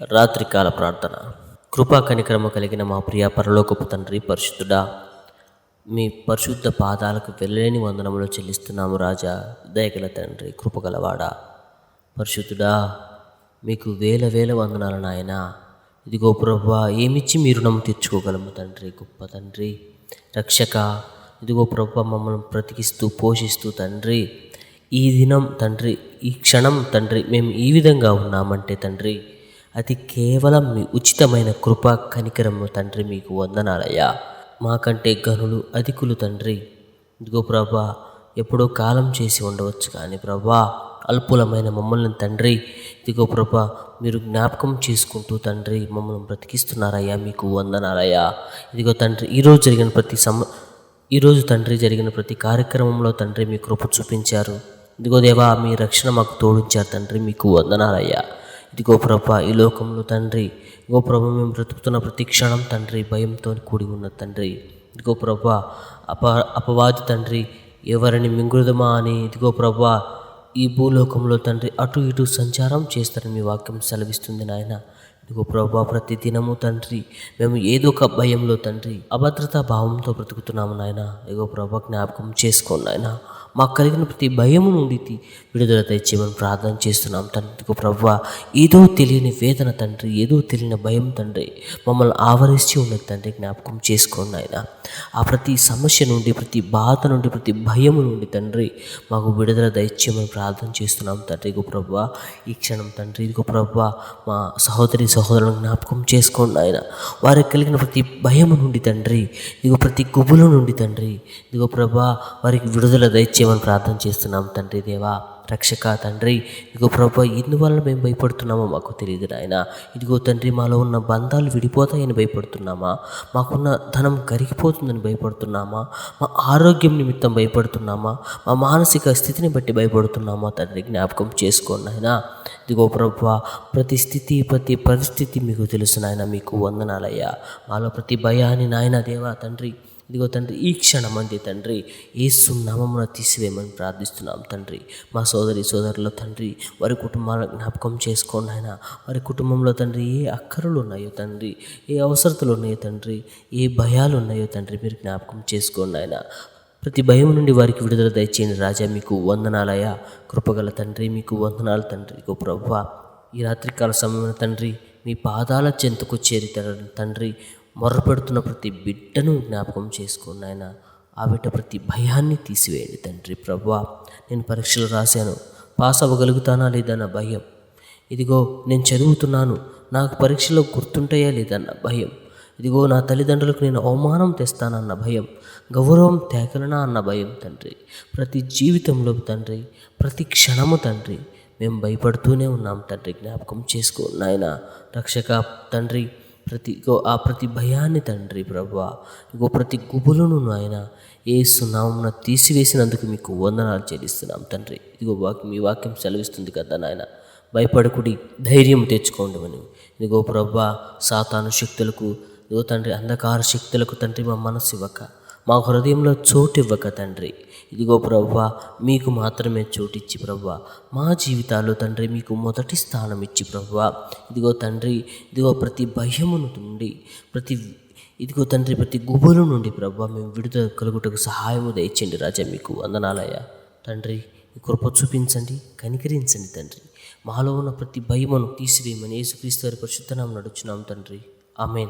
రాత్రికాల ప్రార్థన. కృపా కనిక్రమ కలిగిన మా ప్రియ పరలోకపు తండ్రి పరిశుద్ధుడా మీ పరిశుద్ధ పాదాలకు వెళ్ళలేని వందనములు చెల్లిస్తున్నాము రాజా దయగల తండ్రి కృపగలవాడా. పరిశుద్ధుడా మీకు వేల వేల వందనాలు నాయన. ఇదిగో ప్రభా ఏమిచ్చి మీ రుణం తీర్చుకోగలము తండ్రి గొప్ప తండ్రి? రక్షక ఇదిగో ప్రభా మమ్మల్ని బ్రతికిస్తూ పోషిస్తూ తండ్రి. ఈ దినం తండ్రి ఈ క్షణం తండ్రి మేము ఈ విధంగా ఉన్నామంటే తండ్రి అది కేవలం మీ ఉచితమైన కృప కనికరము తండ్రి మీకు వందనాలయ్యా. మాకంటే గనులు అధికులు తండ్రి. ఇదిగో ప్రభా ఎప్పుడో కాలం చేసి ఉండవచ్చు కానీ ప్రభా అల్పులమైన మమ్మల్ని తండ్రి. ఇదిగో ప్రభా మీరు జ్ఞాపకం చేసుకుంటూ తండ్రి మమ్మల్ని బ్రతికిస్తున్నారయ్యా మీకు వందనాలయ్యా. ఇదిగో తండ్రి ఈరోజు జరిగిన ప్రతి సమ ఈరోజు తండ్రి జరిగిన ప్రతి కార్యక్రమంలో తండ్రి మీ కృప చూపించారు. ఇదిగో దేవా మీ రక్షణ మాకు తోడించారు తండ్రి మీకు వందనాలయ్యా. ఇదిగో ప్రభా ఈ లోకంలో తండ్రి ఇదిగో ప్రభ మేము బ్రతుకుతున్న ప్రతి క్షణం తండ్రి భయంతో కూడి ఉన్న తండ్రి. ఇదిగో ప్రభా అప అపవాది తండ్రి ఎవరిని మింగుదమా అని ఇదిగో ప్రభా ఈ భూలోకంలో తండ్రి అటు ఇటు సంచారం చేస్తారని మీ వాక్యం సెలవిస్తుంది నాయన. ఇదిగో ప్రభా ప్రతి దినము తండ్రి మేము ఏదో ఒక భయంలో తండ్రి అభద్రతా భావంతో బ్రతుకుతున్నాము నాయన. ఇదిగో ప్రభా జ్ఞాపకం చేసుకోండి నాయన. మాకు కలిగిన ప్రతి భయము నుండి విడుదల తెచ్చేమని ప్రార్థన చేస్తున్నాం తండ్రి. ప్రభు ఏదో తెలియని వేదన తండ్రి ఏదో తెలియని భయం తండ్రి. మమ్మల్ని ఆవరించి ఉన్న తండ్రి జ్ఞాపకం చేసుకోండి ఆయన ఆ ప్రతి సమస్య నుండి ప్రతి బాధ నుండి ప్రతి భయము నుండి తండ్రి మాకు విడుదల దయచేయమని ప్రార్థన చేస్తున్నాం తండ్రి. ఇగో ప్రభు ఈ క్షణం తండ్రి ఇదిగో ప్రభు మా సహోదరి సహోదరులను జ్ఞాపకం చేసుకోండి ఆయన వారికి కలిగిన ప్రతి భయము నుండి తండ్రి ఇదిగో ప్రతి గుబుల నుండి తండ్రి. ఇదిగో ప్రభా వారికి విడుదల దయచేయమని ప్రార్థన చేస్తున్నాం తండ్రి దేవా రక్షక తండ్రి. ఇదిగో ప్రభా ఎందువల్ల మేము భయపడుతున్నామో మాకు తెలియదు నాయన. ఇదిగో తండ్రి మాలో ఉన్న బంధాలు విడిపోతాయని భయపడుతున్నామా? మాకున్న ధనం కరిగిపోతుందని భయపడుతున్నామా? మా ఆరోగ్యం నిమిత్తం భయపడుతున్నామా? మా మానసిక స్థితిని బట్టి భయపడుతున్నామా? తండ్రి జ్ఞాపకం చేసుకోండి నాయన. ఇదిగో ప్రభా ప్రతి స్థితి ప్రతి పరిస్థితి మీకు తెలుసు నాయన మీకు వందనాలయ్యా. మాలో ప్రతి భయాన్ని నాయన దేవా తండ్రి ఇదిగో తండ్రి ఈ క్షణం అంది తండ్రి. ఏ సున్నామమున తీసివేయమని ప్రార్థిస్తున్నాం తండ్రి. మా సోదరి సోదరుల తండ్రి వారి కుటుంబాలను జ్ఞాపకం చేసుకోండి ఆయన వారి కుటుంబంలో తండ్రి ఏ అక్కరలు ఉన్నాయో తండ్రి ఏ అవసరతలు ఉన్నాయో తండ్రి ఏ భయాలు ఉన్నాయో తండ్రి మీరు జ్ఞాపకం చేసుకోండి ఆయన ప్రతి భయం నుండి వారికి విడుదల దయచేయండి రాజా మీకు వందనాలయ కృపగల తండ్రి మీకు వందనాలు తండ్రి. గో ప్రభా ఈ రాత్రికాల సమయంలో తండ్రి మీ పాదాల చెంతకు చేరి తండ్రి. మొర్రపెడుతున్న ప్రతి బిడ్డను జ్ఞాపకం చేసుకోండి ఆయన ఆ బిడ్డ ప్రతి భయాన్ని తీసివేయండి తండ్రి ప్రభా. నేను పరీక్షలు రాశాను. పాస్ అవ్వగలుగుతానా లేదన్న భయం. ఇదిగో నేను చదువుతున్నాను. నాకు పరీక్షలో గుర్తుంటాయా లేదన్న భయం. ఇదిగో నా తల్లిదండ్రులకు నేను అవమానం తెస్తానన్న భయం. గౌరవం తేగలనా అన్న భయం తండ్రి. ప్రతి జీవితంలో తండ్రి ప్రతి క్షణము తండ్రి మేము భయపడుతూనే ఉన్నాం తండ్రి. జ్ఞాపకం చేసుకో నాయన. రక్షక తండ్రి ప్రతి ఆ ప్రతి భయాన్ని తండ్రి ప్రభా ఇగో ప్రతి గుబులను నాయన ఏ సునామమున తీసివేసినందుకు మీకు వందనాలు చెల్లిస్తున్నాం తండ్రి. ఇదిగో వాక్యం మీ వాక్యం సెలవిస్తుంది కదా నాయన. భయపడకుడి ధైర్యం తెచ్చుకోండి అని ఇదిగో ప్రభా సాతాను శక్తులకు ఇదిగో తండ్రి అంధకార శక్తులకు తండ్రి మా మనసు ఇవ్వక. మా హృదయంలో చోటు ఇవ్వక తండ్రి. ఇదిగో ప్రవ్వ మీకు మాత్రమే చోటిచ్చి ప్రవ్వ మా జీవితాల్లో తండ్రి మీకు మొదటి స్థానం ఇచ్చి ప్రవ్వ ఇదిగో తండ్రి ఇదిగో ప్రతి భయమును నుండి ప్రతి ఇదిగో తండ్రి ప్రతి గుబుల నుండి ప్రవ్వా మేము విడుదల కలుగుటకు సహాయము దయచండి రాజా మీకు. వందనాలయ్యా. తండ్రి కృప చూపించండి కనికరించండి తండ్రి. మాలో ఉన్న ప్రతి భయమును తీసివేయమని యేసుక్రీస్తు వారి పరిశుద్ధనామం నడుచున్నాం తండ్రి. ఆమెన్.